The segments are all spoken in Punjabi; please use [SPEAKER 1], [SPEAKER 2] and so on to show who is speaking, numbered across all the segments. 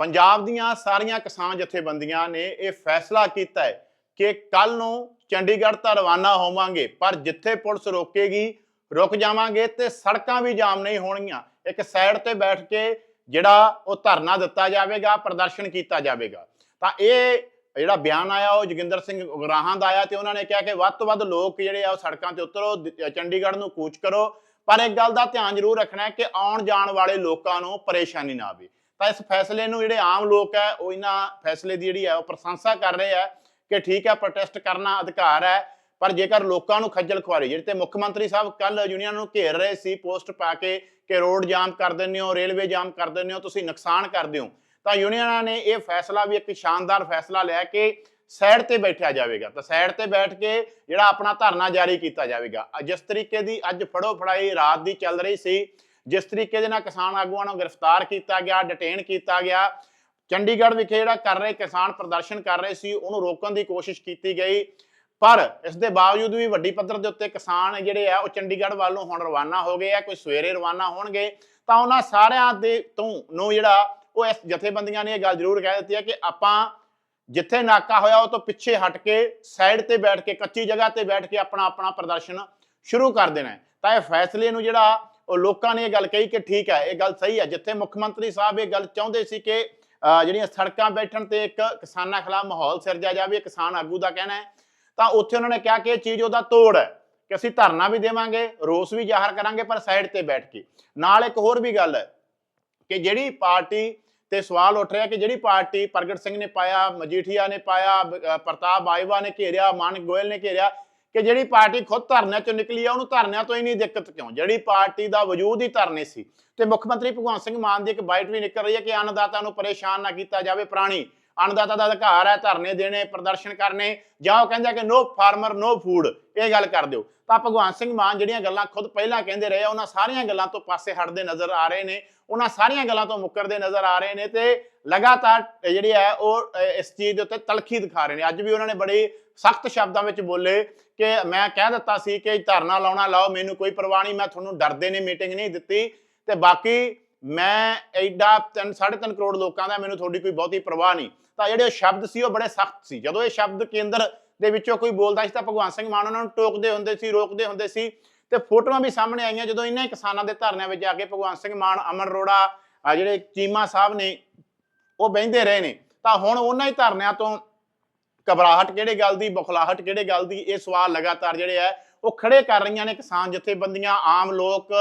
[SPEAKER 1] ਪੰਜਾਬ ਦੀਆਂ ਸਾਰੀਆਂ ਕਿਸਾਨ ਜਥੇਬੰਦੀਆਂ ਨੇ ਇਹ ਫੈਸਲਾ ਕੀਤਾ ਹੈ ਕਿ ਕੱਲ ਨੂੰ ਚੰਡੀਗੜ੍ਹ ਤਾਂ ਰਵਾਨਾ ਹੋਵਾਂਗੇ, ਪਰ ਜਿੱਥੇ ਪੁਲਿਸ ਰੋਕੇਗੀ, ਰੁਕ ਜਾਵਾਂਗੇ ਤੇ ਸੜਕਾਂ ਵੀ ਜਾਮ ਨਹੀਂ ਹੋਣਗੀਆਂ। ਇੱਕ ਸਾਈਡ ਤੇ ਬੈਠ ਕੇ ਜਿਹੜਾ ਉਹ ਧਰਨਾ ਦਿੱਤਾ ਜਾਵੇਗਾ, ਪ੍ਰਦਰਸ਼ਨ ਕੀਤਾ ਜਾਵੇਗਾ। ਤਾਂ ਇਹ ਜਿਹੜਾ ਬਿਆਨ ਆਇਆ, ਉਹ ਜੋਗਿੰਦਰ ਸਿੰਘ ਉਗਰਾਹਾਂ ਦਾ ਆਇਆ ਤੇ ਉਹਨਾਂ ਨੇ ਕਿਹਾ ਕਿ ਵੱਧ ਤੋਂ ਵੱਧ ਲੋਕ ਜਿਹੜੇ ਆ ਉਹ ਸੜਕਾਂ ਤੇ ਉਤਰੋ ਚੰਡੀਗੜ੍ਹ ਨੂੰ ਕੂਚ ਕਰੋ। ਪਰ ਇੱਕ ਗੱਲ ਦਾ ਧਿਆਨ ਜ਼ਰੂਰ ਰੱਖਣਾ ਹੈ ਕਿ ਆਉਣ ਜਾਣ ਵਾਲੇ ਲੋਕਾਂ ਨੂੰ ਪਰੇਸ਼ਾਨੀ ਨਾ ਆਵੇ। ਤਾਂ ਇਸ ਫੈਸਲੇ ਨੂੰ ਜਿਹੜੇ ਆਮ ਲੋਕ ਹੈ, ਉਹ ਇਹਨਾਂ ਫੈਸਲੇ ਦੀ ਜਿਹੜੀ ਹੈ, ਉਹ ਪ੍ਰਸ਼ੰਸਾ ਕਰ ਰਹੇ ਆ ਕਿ ਠੀਕ ਹੈ ਪ੍ਰੋਟੈਸਟ ਕਰਨਾ ਅਧਿਕਾਰ ਹੈ। ਪਰ ਜੇਕਰ ਲੋਕਾਂ ਨੂੰ ਖੱਜਲ ਖੁਆਰੀ, ਜਿਹੜੇ ਤੇ ਮੁੱਖ ਮੰਤਰੀ ਸਾਹਿਬ ਕੱਲ ਯੂਨੀਅਨ ਨੂੰ ਘੇਰ ਰਹੇ ਸੀ ਪੋਸਟ ਪਾ ਕੇ ਕਿ ਰੋਡ ਜਾਮ ਕਰ ਦਿੰਦੇ ਹੋ ਰੇਲਵੇ ਜਾਮ ਕਰ ਦਿੰਦੇ ਹੋ, ਤੁਸੀਂ ਨੁਕਸਾਨ ਕਰਦੇ ਹੋ ਤਾਂ ਯੂਨੀਅਨਾਂ ਨੇ ਇਹ ਫੈਸਲਾ ਵੀ ਇੱਕ ਸ਼ਾਨਦਾਰ ਫੈਸਲਾ ਲਿਆ ਕਿ ਸਾਈਡ ਤੇ ਬੈਠਿਆ ਜਾਵੇਗਾ। ਤਾਂ ਸਾਈਡ ਤੇ ਬੈਠ ਕੇ ਜਿਹੜਾ ਆਪਣਾ ਧਰਨਾ ਜਾਰੀ ਕੀਤਾ ਜਾਵੇਗਾ। ਜਿਸ ਤਰੀਕੇ ਦੀ ਅੱਜ ਫੜੋ ਫੜਾਈ ਰਾਤ ਦੀ ਚੱਲ ਰਹੀ ਸੀ ਜਿਸ ਤਰੀਕੇ ਦੇ ਨਾਲ ਕਿਸਾਨ ਆਗੂਆਂ ਨੂੰ ਗ੍ਰਿਫਤਾਰ ਕੀਤਾ ਗਿਆ ਡਿਟੇਨ ਕੀਤਾ ਗਿਆ, ਚੰਡੀਗੜ੍ਹ ਵਿਖੇ ਜਿਹੜਾ ਕਰ ਰਹੇ ਕਿਸਾਨ ਪ੍ਰਦਰਸ਼ਨ ਕਰ ਰਹੇ ਸੀ, ਉਹਨੂੰ ਰੋਕਣ ਦੀ ਕੋਸ਼ਿਸ਼ ਕੀਤੀ ਗਈ। ਪਰ ਇਸ ਦੇ ਬਾਵਜੂਦ ਵੀ ਵੱਡੀ ਪੱਧਰ ਦੇ ਉੱਤੇ ਕਿਸਾਨ ਜਿਹੜੇ ਆ, ਉਹ ਚੰਡੀਗੜ੍ਹ ਵੱਲ ਨੂੰ ਹੁਣ ਰਵਾਨਾ ਹੋ ਗਏ ਆ, ਕੋਈ ਸਵੇਰੇ ਰਵਾਨਾ ਹੋਣਗੇ, ਤਾਂ ਉਹਨਾਂ ਸਾਰਿਆਂ ਦੇ ਤੋਂ ਨੂੰ ਜਿਹੜਾ, ਉਹ ਇਸ ਜਥੇਬੰਦੀਆਂ ਨੇ ਇਹ ਗੱਲ ਜ਼ਰੂਰ ਕਹਿ ਦਿੱਤੀ ਹੈ ਕਿ ਆਪਾਂ ਜਿੱਥੇ ਨਾਕਾ ਹੋਇਆ, ਉਹ ਤੋਂ ਪਿੱਛੇ ਹਟ ਕੇ ਸਾਈਡ ਤੇ ਬੈਠ ਕੇ, ਕੱਚੀ ਜਗ੍ਹਾ ਤੇ ਬੈਠ ਕੇ ਆਪਣਾ ਆਪਣਾ ਪ੍ਰਦਰਸ਼ਨ ਸ਼ੁਰੂ ਕਰ ਦੇਣਾ ਤਾਂ ਇਹ ਫੈਸਲੇ ਨੂੰ ਜਿਹੜਾ ਉਹ ਲੋਕਾਂ ਨੇ ਇਹ ਗੱਲ ਕਹੀ ਕਿ ਠੀਕ ਹੈ, ਇਹ ਗੱਲ ਸਹੀ ਹੈ। ਜਿੱਥੇ ਮੁੱਖ ਮੰਤਰੀ ਸਾਹਿਬ ਇਹ ਗੱਲ ਚਾਹੁੰਦੇ ਸੀ ਕਿ ਜਿਹੜੀਆਂ ਸੜਕਾਂ ਬੈਠਣ ਤੇ ਇੱਕ ਕਿਸਾਨਾਂ ਖਿਲਾਫ ਮਾਹੌਲ ਸਿਰਜਿਆ ਜਾਵੇ, ਕਿਸਾਨ ਆਗੂ ਦਾ ਕਹਿਣਾ ਹੈ, ਤਾਂ ਉੱਥੇ ਉਹਨਾਂ ਨੇ ਕਿਹਾ ਕਿ ਇਹ ਚੀਜ਼ ਉਹਦਾ ਤੋੜ ਹੈ ਕਿ ਅਸੀਂ ਧਰਨਾ ਵੀ ਦੇਵਾਂਗੇ, ਰੋਸ ਵੀ ਜ਼ਾਹਰ ਕਰਾਂਗੇ, ਪਰ ਸਾਈਡ ਤੇ ਬੈਠ ਕੇ। ਨਾਲ ਇੱਕ ਹੋਰ ਵੀ ਗੱਲ ਹੈ ਕਿ ਜਿਹੜੀ ਪਾਰਟੀ ਤੇ ਸਵਾਲ ਉੱਠ ਰਿਹਾ ਕਿ ਜਿਹੜੀ ਪਾਰਟੀ ਪ੍ਰਗਟ ਸਿੰਘ ਨੇ ਪਾਇਆ, ਮਜੀਠੀਆ ਨੇ ਪਾਇਆ ਪ੍ਰਤਾਪ ਬਾਈਵਾ ਨੇ ਘੇਰਿਆ, ਮਾਨਕ ਗੋਇਲ ਨੇ ਘੇਰਿਆ ਕਿ ਜਿਹੜੀ ਪਾਰਟੀ ਖੁਦ ਧਰਨਿਆਂ ਚੋਂ ਨਿਕਲੀ ਆ ਉਹਨੂੰ ਧਰਨਿਆਂ ਤੋਂ ਹੀ ਨਹੀਂ ਦਿੱਕਤ ਕਿਉਂ? ਜਿਹੜੀ ਪਾਰਟੀ ਦਾ ਵਜੂਦ ਹੀ ਧਰਨੇ ਸੀ। ਤੇ ਮੁੱਖ ਮੰਤਰੀ ਭਗਵੰਤ ਸਿੰਘ ਮਾਨ ਦੀ ਇੱਕ ਬਾਈਟ ਵੀ ਨਿਕਲ ਰਹੀ ਹੈ ਕਿ ਅੰਨਦਾਤਾ ਨੂੰ ਪਰੇਸ਼ਾਨ ਨਾ ਕੀਤਾ ਜਾਵੇ ਪ੍ਰਾਣੀ। ਅੰਨਦਾਤਾ ਦਾ ਅਧਿਕਾਰ ਹੈ ਧਰਨੇ ਦੇਣੇ ਪ੍ਰਦਰਸ਼ਨ ਕਰਨੇ ਜਾਂ ਉਹ ਕਹਿੰਦਾ ਕਿ ਨੋ ਫਾਰਮਰ ਨੋ ਫੂਡ ਇਹ ਗੱਲ ਕਰ ਦਿਓ। ਤਾਂ ਭਗਵੰਤ ਸਿੰਘ ਮਾਨ ਜਿਹੜੀਆਂ ਗੱਲਾਂ ਖੁਦ ਪਹਿਲਾਂ ਕਹਿੰਦੇ ਰਹੇ ਆ, ਉਹਨਾਂ ਸਾਰੀਆਂ ਗੱਲਾਂ ਤੋਂ ਪਾਸੇ ਹਟਦੇ ਨਜ਼ਰ ਆ ਰਹੇ ਨੇ। ਉਹਨਾਂ ਸਾਰੀਆਂ ਗੱਲਾਂ ਤੋਂ ਮੁੱਕਰਦੇ ਨਜ਼ਰ ਆ ਰਹੇ ਨੇ ਤੇ ਲਗਾਤਾਰ ਜਿਹੜੀ ਹੈ ਉਹ ਇਸ ਚੀਜ਼ ਦੇ ਉੱਤੇ ਤਲਖੀ ਦਿਖਾ ਰਹੇ ਨੇ। ਅੱਜ ਵੀ ਉਹਨਾਂ ਨੇ ਬੜੇ ਸਖਤ ਸ਼ਬਦਾਂ ਵਿੱਚ ਬੋਲੇ ਕਿ ਮੈਂ ਕਹਿ ਦਿੱਤਾ ਸੀ ਕਿ ਧਰਨਾ ਲਾਉਣਾ ਲਾਓ, ਮੈਨੂੰ ਕੋਈ ਪਰਵਾਹ ਨਹੀਂ, ਮੈਂ ਤੁਹਾਨੂੰ ਡਰਦੇ ਨੇ, ਮੀਟਿੰਗ ਨਹੀਂ ਦਿੱਤੀ ਤੇ ਬਾਕੀ ਮੈਂ ਐਡਾ 3 3.5 ਕਰੋੜ ਲੋਕਾਂ ਦਾ ਮੈਨੂੰ ਤੁਹਾਡੀ ਕੋਈ ਬਹੁਤੀ ਪਰਵਾਹ ਨਹੀਂ। ਤਾਂ ਜਿਹੜੇ ਉਹ ਸ਼ਬਦ ਸੀ, ਉਹ ਬੜੇ ਸਖਤ ਸੀ। ਜਦੋਂ ਇਹ ਸ਼ਬਦ ਕੇਂਦਰ ਦੇ ਵਿੱਚੋਂ ਕੋਈ ਬੋਲਦਾ ਸੀ ਤਾਂ ਭਗਵਾਨ ਸਿੰਘ ਮਾਨ ਉਹਨਾਂ ਨੂੰ ਟੋਕਦੇ ਹੁੰਦੇ ਸੀ, ਰੋਕਦੇ ਹੁੰਦੇ ਸੀ। ਤੇ ਫੋਟੋਆਂ ਵੀ ਸਾਹਮਣੇ ਆਈਆਂ ਜਦੋਂ ਇਹਨਾਂ ਕਿਸਾਨਾਂ ਦੇ ਧਰਨਿਆਂ ਵਿੱਚ ਜਾ ਕੇ ਭਗਵੰਤ ਸਿੰਘ ਮਾਨ, ਅਮਨ ਰੋੜਾ ਆ ਜਿਹੜੇ ਚੀਮਾ ਸਾਹਿਬ ਨੇ, ਉਹ ਬਹਿੰਦੇ ਰਹੇ ਨੇ। ਤਾਂ ਹੁਣ ਉਹਨਾਂ ਹੀ ਧਰਨਿਆਂ ਤੋਂ ਘਬਰਾਹਟ ਕਿਹੜੇ ਗੱਲ ਦੀ, ਬੁਖਲਾਹਟ ਕਿਹੜੇ ਗੱਲ ਦੀ, ਇਹ ਸਵਾਲ ਲਗਾਤਾਰ ਜਿਹੜੇ ਆ, ਉਹ ਖੜੇ ਕਰ ਰਹੀਆਂ ਨੇ ਕਿਸਾਨ ਜਥੇਬੰਦੀਆਂ, ਆਮ ਲੋਕ।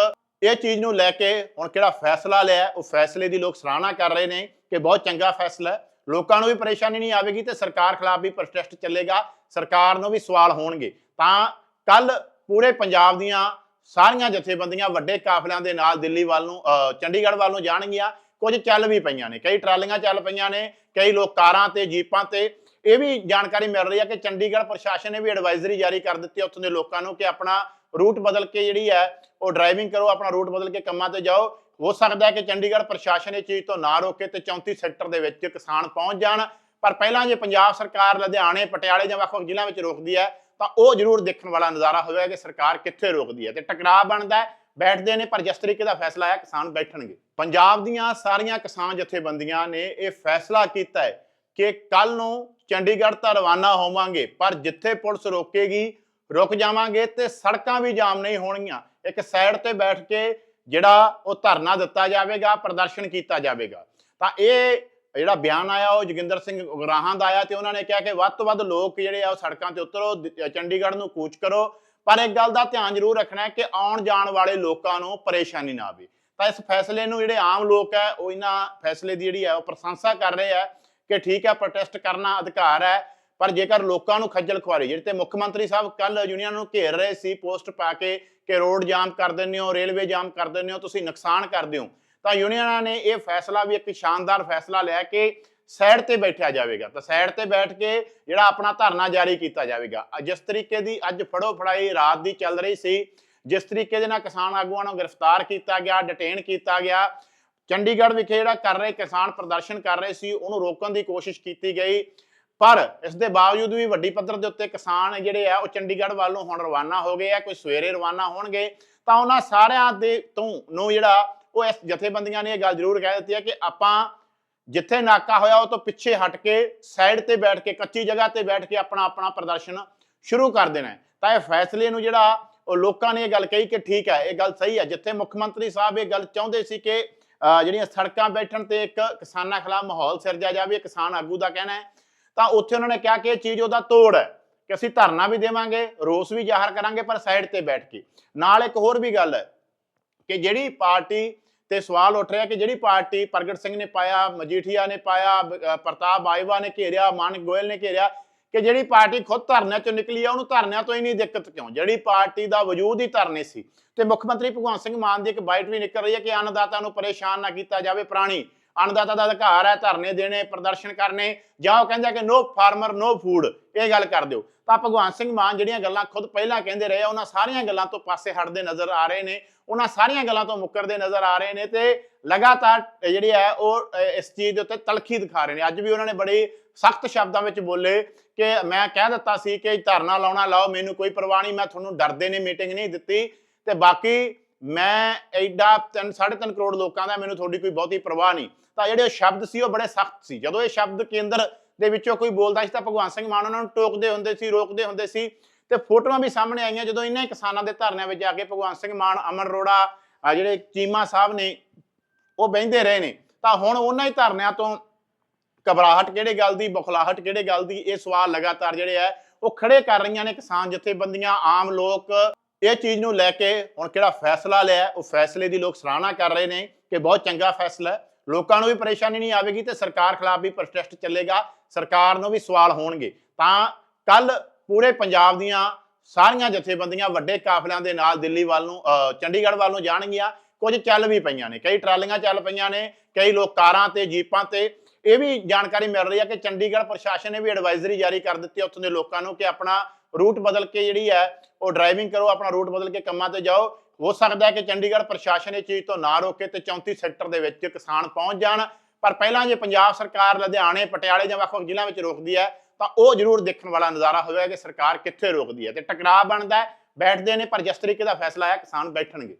[SPEAKER 1] ਇਹ ਚੀਜ਼ ਨੂੰ ਲੈ ਕੇ ਹੁਣ ਕਿਹੜਾ ਫੈਸਲਾ ਲਿਆ? ਉਹ ਫੈਸਲੇ ਦੀ ਲੋਕ ਸਰਾਹਨਾ ਕਰ ਰਹੇ ਨੇ ਕਿ ਬਹੁਤ ਚੰਗਾ ਫੈਸਲਾ ਹੈ। ਲੋਕਾਂ ਨੂੰ ਵੀ ਪਰੇਸ਼ਾਨੀ ਨਹੀਂ ਆਵੇਗੀ ਤੇ ਸਰਕਾਰ ਖਿਲਾਫ ਵੀ ਪ੍ਰੋਟੈਸਟ ਚੱਲੇਗਾ। ਸਰਕਾਰ ਨੂੰ ਵੀ ਸਵਾਲ ਹੋਣਗੇ। ਤਾਂ ਕੱਲ ਪੂਰੇ ਪੰਜਾਬ ਦੀਆਂ ਸਾਰੀਆਂ ਜਥੇਬੰਦੀਆਂ ਵੱਡੇ ਕਾਫਲਿਆਂ ਦੇ ਨਾਲ ਦਿੱਲੀ ਵੱਲ ਨੂੰ ਚੰਡੀਗੜ੍ਹ ਵੱਲ ਨੂੰ ਜਾਣਗੀਆਂ। ਕੁਝ ਚੱਲ ਵੀ ਪਈਆਂ ਨੇ, ਕਈ ਟਰਾਲੀਆਂ ਚੱਲ ਪਈਆਂ ਨੇ, ਕਈ ਲੋਕ ਕਾਰਾਂ ਤੇ, ਜੀਪਾਂ ਤੇ। ਇਹ ਵੀ ਜਾਣਕਾਰੀ ਮਿਲ ਰਹੀ ਹੈ ਕਿ ਚੰਡੀਗੜ੍ਹ ਪ੍ਰਸ਼ਾਸਨ ਨੇ ਵੀ ਐਡਵਾਈਜ਼ਰੀ ਜਾਰੀ ਕਰ ਦਿੱਤੀ ਉੱਥੋਂ ਦੇ ਲੋਕਾਂ ਨੂੰ ਕਿ ਆਪਣਾ ਰੂਟ ਬਦਲ ਕੇ ਜਿਹੜੀ ਹੈ, ਉਹ ਡਰਾਈਵਿੰਗ ਕਰੋ, ਆਪਣਾ ਰੂਟ ਬਦਲ ਕੇ ਕੰਮਾਂ ਤੇ ਜਾਓ। ਹੋ ਸਕਦਾ ਹੈ ਕਿ ਚੰਡੀਗੜ੍ਹ ਪ੍ਰਸ਼ਾਸਨ ਇਹ ਚੀਜ਼ ਤੋਂ ਨਾ ਰੋਕੇ ਤੇ 34 ਸੈਕਟਰ ਦੇ ਵਿੱਚ ਕਿਸਾਨ ਪਹੁੰਚ ਜਾਣ। ਪਰ ਪਹਿਲਾਂ ਜੇ ਪੰਜਾਬ ਸਰਕਾਰ ਲੁਧਿਆਣੇ, ਪਟਿਆਲੇ ਜਾਂ ਵੱਖ-ਵੱਖ ਜ਼ਿਲ੍ਹਿਆਂ ਵਿੱਚ ਰੋਕਦੀ ਹੈ ਤਾਂ ਉਹ ਜ਼ਰੂਰ ਦੇਖਣ ਵਾਲਾ ਨਜ਼ਾਰਾ ਹੋਵੇਗਾ ਕਿ ਸਰਕਾਰ ਕਿੱਥੇ ਰੋਕਦੀ ਹੈ ਤੇ ਟਕਰਾਅ ਬਣਦਾ ਹੈ, ਬੈਠਦੇ ਨੇ, ਪਰ ਜਿਸ ਤਰੀਕੇ ਦਾ ਫੈਸਲਾ ਹੈ ਕਿਸਾਨ ਬੈਠਣਗੇ। ਪੰਜਾਬ ਦੀਆਂ ਸਾਰੀਆਂ ਕਿਸਾਨ ਜਥੇਬੰਦੀਆਂ ਨੇ ਇਹ ਫੈਸਲਾ ਕੀਤਾ ਹੈ ਕਿ ਕੱਲ ਨੂੰ ਚੰਡੀਗੜ੍ਹ ਤਾਂ ਰਵਾਨਾ ਹੋਵਾਂਗੇ, ਪਰ ਜਿੱਥੇ ਪੁਲਿਸ ਰੋਕੇਗੀ, ਰੁਕ ਜਾਵਾਂਗੇ ਤੇ ਸੜਕਾਂ ਵੀ ਜਾਮ ਨਹੀਂ ਹੋਣਗੀਆਂ। ਇੱਕ ਸਾਈਡ ਤੇ ਬੈਠ ਕੇ ਜਿਹੜਾ ਉਹ ਧਰਨਾ ਦਿੱਤਾ ਜਾਵੇਗਾ, ਪ੍ਰਦਰਸ਼ਨ ਕੀਤਾ ਜਾਵੇਗਾ। ਤਾਂ ਇਹ ਜਿਹੜਾ ਬਿਆਨ ਆਇਆ, ਉਹ ਜੋਗਿੰਦਰ ਸਿੰਘ ਉਗਰਾਹਾਂ ਦਾ ਆਇਆ ਤੇ ਉਹਨਾਂ ਨੇ ਕਿਹਾ ਕਿ ਵੱਧ ਤੋਂ ਵੱਧ ਲੋਕ ਜਿਹੜੇ ਆ ਉਹ ਸੜਕਾਂ ਤੇ ਉਤਰੋ ਚੰਡੀਗੜ੍ਹ ਨੂੰ ਕੂਚ ਕਰੋ। ਪਰ ਇੱਕ ਗੱਲ ਦਾ ਧਿਆਨ ਜ਼ਰੂਰ ਰੱਖਣਾ ਹੈ ਕਿ ਆਉਣ ਜਾਣ ਵਾਲੇ ਲੋਕਾਂ ਨੂੰ ਪਰੇਸ਼ਾਨੀ ਨਾ ਆਵੇ। ਤਾਂ ਇਸ ਫੈਸਲੇ ਨੂੰ ਜਿਹੜੇ ਆਮ ਲੋਕ ਹੈ, ਉਹ ਇਹਨਾਂ ਫੈਸਲੇ ਦੀ ਜਿਹੜੀ ਹੈ, ਉਹ ਪ੍ਰਸ਼ੰਸਾ ਕਰ ਰਹੇ ਆ ਕਿ ਠੀਕ ਹੈ, ਪ੍ਰੋਟੈਸਟ ਕਰਨਾ ਅਧਿਕਾਰ ਹੈ। ਪਰ ਜੇਕਰ ਲੋਕਾਂ ਨੂੰ ਖੱਜਲ ਖੁਆਰੀ, ਜਿਹੜੇ ਤੇ ਮੁੱਖ ਮੰਤਰੀ ਸਾਹਿਬ ਕੱਲ ਯੂਨੀਅਨ ਨੂੰ ਘੇਰ ਰਹੇ ਸੀ, ਪੋਸਟ ਪਾ ਕੇ ਕਿ ਰੋਡ ਜਾਮ ਕਰ ਦਿੰਦੇ ਹੋ, ਰੇਲਵੇ ਜਾਮ ਕਰ ਦਿੰਦੇ ਹੋ, ਤੁਸੀਂ ਨੁਕਸਾਨ ਕਰਦੇ ਹੋ। ਤਾਂ ਯੂਨੀਅਨਾਂ ਨੇ ਇਹ ਫੈਸਲਾ ਵੀ ਇੱਕ ਸ਼ਾਨਦਾਰ ਫੈਸਲਾ ਲਿਆ ਕਿ ਸਾਈਡ ਤੇ ਬੈਠਿਆ ਜਾਵੇਗਾ। ਤਾਂ ਸਾਈਡ ਤੇ ਬੈਠ ਕੇ ਜਿਹੜਾ ਆਪਣਾ ਧਰਨਾ ਜਾਰੀ ਕੀਤਾ ਜਾਵੇਗਾ। ਜਿਸ ਤਰੀਕੇ ਦੀ ਅੱਜ ਫੜੋ ਫੜਾਈ ਰਾਤ ਦੀ ਚੱਲ ਰਹੀ ਸੀ, ਜਿਸ ਤਰੀਕੇ ਦੇ ਨਾਲ ਕਿਸਾਨ ਆਗੂਆਂ ਨੂੰ ਗ੍ਰਿਫਤਾਰ ਕੀਤਾ ਗਿਆ ਡਿਟੇਨ ਕੀਤਾ ਗਿਆ, ਚੰਡੀਗੜ੍ਹ ਵਿਖੇ ਜਿਹੜਾ ਕਰ ਰਹੇ ਕਿਸਾਨ ਪ੍ਰਦਰਸ਼ਨ ਕਰ ਰਹੇ ਸੀ, ਉਹਨੂੰ ਰੋਕਣ ਦੀ ਕੋਸ਼ਿਸ਼ ਕੀਤੀ ਗਈ। ਪਰ ਇਸ ਦੇ ਬਾਵਜੂਦ ਵੀ ਵੱਡੀ ਪੱਧਰ ਦੇ ਉੱਤੇ ਕਿਸਾਨ ਜਿਹੜੇ ਆ, ਉਹ ਚੰਡੀਗੜ੍ਹ ਵੱਲ ਨੂੰ ਹੁਣ ਰਵਾਨਾ ਹੋ ਗਏ ਆ, ਕੋਈ ਸਵੇਰੇ ਰਵਾਨਾ ਹੋਣਗੇ, ਤਾਂ ਉਹਨਾਂ ਸਾਰਿਆਂ ਦੇ ਤੋਂ ਨੂੰ ਜਿਹੜਾ ਉਹ ਇਸ ਜਥੇਬੰਦੀਆਂ ਨੇ ਇਹ ਗੱਲ ਜ਼ਰੂਰ ਕਹਿ ਦਿੱਤੀ ਹੈ ਕਿ ਆਪਾਂ ਜਿੱਥੇ ਨਾਕਾ ਹੋਇਆ ਉਹ ਤੋਂ ਪਿੱਛੇ ਹਟ ਕੇ ਸਾਈਡ ਤੇ ਬੈਠ ਕੇ, ਕੱਚੀ ਜਗ੍ਹਾ ਤੇ ਬੈਠ ਕੇ ਆਪਣਾ ਆਪਣਾ ਪ੍ਰਦਰਸ਼ਨ ਸ਼ੁਰੂ ਕਰ ਦੇਣਾ ਹੈ। ਤਾਂ ਇਹ ਫੈਸਲੇ ਨੂੰ ਜਿਹੜਾ ਉਹ ਲੋਕਾਂ ਨੇ ਇਹ ਗੱਲ ਕਹੀ ਕਿ ਠੀਕ ਹੈ, ਇਹ ਗੱਲ ਸਹੀ ਹੈ। ਜਿੱਥੇ ਮੁੱਖ ਮੰਤਰੀ ਸਾਹਿਬ ਇਹ ਗੱਲ ਚਾਹੁੰਦੇ ਸੀ ਕਿ ਜਿਹੜੀਆਂ ਸੜਕਾਂ ਬੈਠਣ ਤੇ ਇੱਕ ਕਿਸਾਨਾਂ ਖਿਲਾਫ ਮਾਹੌਲ ਸਿਰਜਿਆ ਜਾਵੇ, ਕਿਸਾਨ ਆਗੂ ਦਾ ਕਹਿਣਾ ਹੈ, ਤਾਂ ਉੱਥੇ ਉਹਨਾਂ ਨੇ ਕਿਹਾ ਕਿ ਇਹ ਚੀਜ਼ ਉਹਦਾ ਤੋੜ ਹੈ ਕਿ ਅਸੀਂ ਧਰਨਾ ਵੀ ਦੇਵਾਂਗੇ, ਰੋਸ ਵੀ ਜ਼ਾਹਰ ਕਰਾਂਗੇ, ਪਰ ਸਾਈਡ ਤੇ ਬੈਠ ਕੇ। ਨਾਲ ਇੱਕ ਹੋਰ ਵੀ ਗੱਲ ਹੈ ਕਿ ਜਿਹੜੀ ਪਾਰਟੀ ਤੇ ਸਵਾਲ ਉੱਠ ਰਿਹਾ ਕਿ ਜਿਹੜੀ ਪਾਰਟੀ ਪ੍ਰਗਟ ਸਿੰਘ ਨੇ ਪਾਇਆ, ਮਜੀਠੀਆ ਨੇ ਪਾਇਆ ਪ੍ਰਤਾਪ ਬਾਈਵਾ ਨੇ ਘੇਰਿਆ, ਮਾਨਕ ਗੋਇਲ ਨੇ ਘੇਰਿਆ, ਕਿ ਜਿਹੜੀ ਪਾਰਟੀ ਖੁਦ ਧਰਨਿਆਂ ਚੋਂ ਨਿਕਲੀ ਆ, ਉਹਨੂੰ ਧਰਨਿਆਂ ਤੋਂ ਹੀ ਨਹੀਂ ਦਿੱਕਤ ਕਿਉਂ? ਜਿਹੜੀ ਪਾਰਟੀ ਦਾ ਵਜੂਦ ਹੀ ਧਰਨੇ ਸੀ। ਤੇ ਮੁੱਖ ਮੰਤਰੀ ਭਗਵੰਤ ਸਿੰਘ ਮਾਨ ਦੀ ਇੱਕ ਬਾਈਟ ਵੀ ਨਿਕਲ ਰਹੀ ਹੈ ਕਿ ਅੰਨਦਾਤਾ ਨੂੰ ਪਰੇਸ਼ਾਨ ਨਾ ਕੀਤਾ ਜਾਵੇ, ਪ੍ਰਾਣੀ। ਅੰਨਦਾਤਾ ਦਾ ਅਧਿਕਾਰ ਹੈ, ਧਰਨੇ ਦੇਣੇ, ਪ੍ਰਦਰਸ਼ਨ ਕਰਨੇ, ਜਾਂ ਉਹ ਕਹਿੰਦਾ ਕਿ ਨੋ ਫਾਰਮਰ ਨੋ ਫੂਡ ਇਹ ਗੱਲ ਕਰ ਦਿਓ। ਤਾਂ ਭਗਵੰਤ ਸਿੰਘ ਮਾਨ ਜਿਹੜੀਆਂ ਗੱਲਾਂ ਖੁਦ ਪਹਿਲਾਂ ਕਹਿੰਦੇ ਰਹੇ ਉਹਨਾਂ ਸਾਰੀਆਂ ਗੱਲਾਂ ਤੋਂ ਪਾਸੇ ਹਟਦੇ ਨਜ਼ਰ ਆ ਰਹੇ ਨੇ, ਉਹਨਾਂ ਸਾਰੀਆਂ ਗੱਲਾਂ ਤੋਂ ਮੁੱਕਰਦੇ ਨਜ਼ਰ ਆ ਰਹੇ ਨੇ ਤੇ ਲਗਾਤਾਰ ਜਿਹੜੀ ਹੈ, ਉਹ ਇਸ ਚੀਜ਼ ਦੇ ਉੱਤੇ ਤਲਖੀ ਦਿਖਾ ਰਹੇ ਨੇ। ਅੱਜ ਵੀ ਉਹਨਾਂ ਨੇ ਬੜੇ ਸਖਤ ਸ਼ਬਦਾਂ ਵਿੱਚ ਬੋਲੇ ਕਿ ਮੈਂ ਕਹਿ ਦਿੱਤਾ ਸੀ ਕਿ ਧਰਨਾ ਲਾਉਣਾ ਲਾਓ, ਮੈਨੂੰ ਕੋਈ ਪਰਵਾਹ ਨਹੀਂ, ਮੈਂ ਤੁਹਾਨੂੰ ਡਰਦੇ ਨੇ, ਮੀਟਿੰਗ ਨਹੀਂ ਦਿੱਤੀ। ਤੇ ਬਾਕੀ ਮੈਂ ਐਡਾ 3 3.5 ਕਰੋੜ ਲੋਕਾਂ ਦਾ ਮੈਨੂੰ ਤੁਹਾਡੀ ਕੋਈ ਬਹੁਤੀ ਪਰਵਾਹ ਨਹੀਂ। ਤਾਂ ਜਿਹੜੇ ਉਹ ਸ਼ਬਦ ਸੀ, ਉਹ ਬੜੇ ਸਖਤ ਸੀ। ਜਦੋਂ ਇਹ ਸ਼ਬਦ ਕੇਂਦਰ ਦੇ ਵਿੱਚੋਂ ਕੋਈ ਬੋਲਦਾ ਸੀ ਤਾਂ ਭਗਵਾਨ ਸਿੰਘ ਮਾਨ ਉਹਨਾਂ ਨੂੰ ਟੋਕਦੇ ਹੁੰਦੇ ਸੀ, ਰੋਕਦੇ ਹੁੰਦੇ ਸੀ। ਤੇ ਫੋਟੋਆਂ ਵੀ ਸਾਹਮਣੇ ਆਈਆਂ, ਜਦੋਂ ਇਹਨਾਂ ਕਿਸਾਨਾਂ ਦੇ ਧਰਨਿਆਂ ਵਿੱਚ ਜਾ ਕੇ ਭਗਵਾਨ ਸਿੰਘ ਮਾਨ ਅਮਨ ਰੋੜਾ ਆ ਜਿਹੜੇ ਚੀਮਾ ਸਾਹਿਬ ਨੇ, ਉਹ ਬਹਿੰਦੇ ਰਹੇ ਨੇ। ਤਾਂ ਹੁਣ ਉਹਨਾਂ ਹੀ ਧਰਨਿਆਂ ਤੋਂ ਘਬਰਾਹਟ ਕਿਹੜੇ ਗੱਲ ਦੀ, ਬੁਖਲਾਹਟ ਕਿਹੜੇ ਗੱਲ ਦੀ, ਇਹ ਸਵਾਲ ਲਗਾਤਾਰ ਜਿਹੜੇ ਆ, ਉਹ ਖੜੇ ਕਰ ਰਹੀਆਂ ਨੇ ਕਿਸਾਨ ਜਥੇਬੰਦੀਆਂ, ਆਮ ਲੋਕ। ਇਹ ਚੀਜ਼ ਨੂੰ ਲੈ ਕੇ ਹੁਣ ਕਿਹੜਾ ਫੈਸਲਾ ਲਿਆ ਉਹ ਫੈਸਲੇ ਦੀ ਲੋਕ ਸਰਾਹਨਾ ਕਰ ਰਹੇ ਨੇ ਕਿ ਬਹੁਤ ਚੰਗਾ ਫੈਸਲਾ ਹੈ। ਲੋਕਾਂ ਨੂੰ ਵੀ ਪਰੇਸ਼ਾਨੀ ਨਹੀਂ ਆਵੇਗੀ ਤੇ ਸਰਕਾਰ ਖਿਲਾਫ ਵੀ ਪ੍ਰੋਟੈਸਟ ਚੱਲੇਗਾ। ਸਰਕਾਰ ਨੂੰ ਵੀ ਸਵਾਲ ਹੋਣਗੇ। ਤਾਂ ਕੱਲ ਪੂਰੇ ਪੰਜਾਬ ਦੀਆਂ ਸਾਰੀਆਂ ਜਥੇਬੰਦੀਆਂ ਵੱਡੇ ਕਾਫਲਿਆਂ ਦੇ ਨਾਲ ਦਿੱਲੀ ਵੱਲ ਨੂੰ ਚੰਡੀਗੜ੍ਹ ਵੱਲ ਨੂੰ ਜਾਣਗੀਆਂ। ਕੁਝ ਚੱਲ ਵੀ ਪਈਆਂ ਨੇ। ਕਈ ਟਰਾਲੀਆਂ ਚੱਲ ਪਈਆਂ ਨੇ, ਕਈ ਲੋਕ ਕਾਰਾਂ ਤੇ, ਜੀਪਾਂ ਤੇ। ਇਹ ਵੀ ਜਾਣਕਾਰੀ ਮਿਲ ਰਹੀ ਹੈ ਕਿ ਚੰਡੀਗੜ੍ਹ ਪ੍ਰਸ਼ਾਸਨ ਨੇ ਵੀ ਐਡਵਾਈਜ਼ਰੀ ਜਾਰੀ ਕਰ ਦਿੱਤੀ ਉੱਥੋਂ ਦੇ ਲੋਕਾਂ ਨੂੰ ਕਿ ਆਪਣਾ ਰੂਟ ਬਦਲ ਕੇ ਜਿਹੜੀ ਹੈ, ਉਹ ਡਰਾਈਵਿੰਗ ਕਰੋ, ਆਪਣਾ ਰੂਟ ਬਦਲ ਕੇ ਕੰਮਾਂ ਤੇ ਜਾਓ। ਹੋ ਸਕਦਾ ਹੈ ਕਿ ਚੰਡੀਗੜ੍ਹ ਪ੍ਰਸ਼ਾਸਨ ਇਹ ਚੀਜ਼ ਤੋਂ ਨਾ ਰੋਕੇ ਤੇ 34 ਸੈਕਟਰ ਦੇ ਵਿੱਚ ਕਿਸਾਨ ਪਹੁੰਚ ਜਾਣ। ਪਰ ਪਹਿਲਾਂ ਜੇ ਪੰਜਾਬ ਸਰਕਾਰ ਲੁਧਿਆਣੇ, ਪਟਿਆਲੇ ਜਾਂ ਵੱਖ-ਵੱਖ ਜ਼ਿਲ੍ਹਿਆਂ ਵਿੱਚ ਰੋਕਦੀ ਹੈ, ਤਾਂ ਉਹ ਜ਼ਰੂਰ ਦੇਖਣ ਵਾਲਾ ਨਜ਼ਾਰਾ ਹੋਵੇਗਾ ਕਿ ਸਰਕਾਰ ਕਿੱਥੇ ਰੋਕਦੀ ਹੈ ਤੇ ਟਕਰਾਅ ਬਣਦਾ ਬੈਠਦੇ ਨੇ, ਪਰ ਜਿਸ ਤਰੀਕੇ ਦਾ ਫੈਸਲਾ ਹੈ ਕਿਸਾਨ ਬੈਠਣਗੇ।